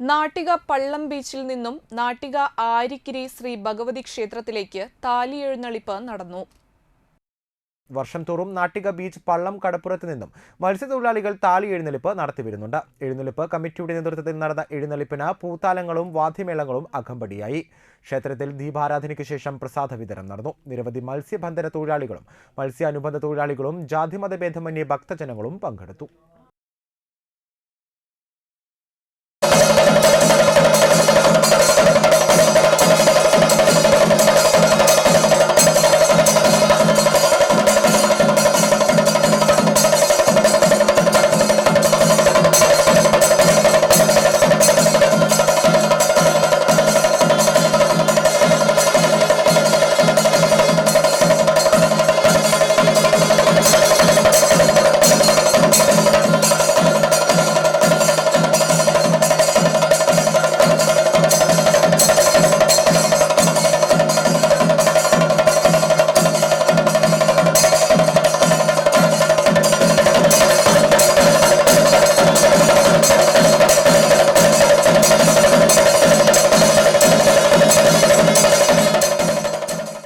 നാട്ടിക പള്ളം ബീച്ചിൽ നിന്നും നാട്ടിക ആരിക്കിരി ശ്രീ ഭഗവതി ക്ഷേത്രത്തിലേക്ക് താലിയെഴുന്നള്ളിപ്പ് നടന്നു. വർഷം തോറും നാട്ടിക ബീച്ച് പള്ളം കടപ്പുറത്ത് നിന്നും മത്സ്യത്തൊഴിലാളികൾ താലി എഴുന്നള്ളിപ്പ് നടത്തിവരുന്നുണ്ട് എഴുന്നള്ളിപ്പ് കമ്മിറ്റിയുടെ നേതൃത്വത്തിൽ നടന്ന എഴുന്നള്ളിപ്പിന് പൂത്താലങ്ങളും വാദ്യമേളങ്ങളും അകമ്പടിയായി. ക്ഷേത്രത്തിൽ ദീപാരാധനയ്ക്ക് ശേഷം പ്രസാദ വിതരണം നടന്നു. നിരവധി മത്സ്യബന്ധന തൊഴിലാളികളും മത്സ്യാനുബന്ധ തൊഴിലാളികളും ജാതിമതഭേദമന്യേ ഭക്തജനങ്ങളും പങ്കെടുത്തു.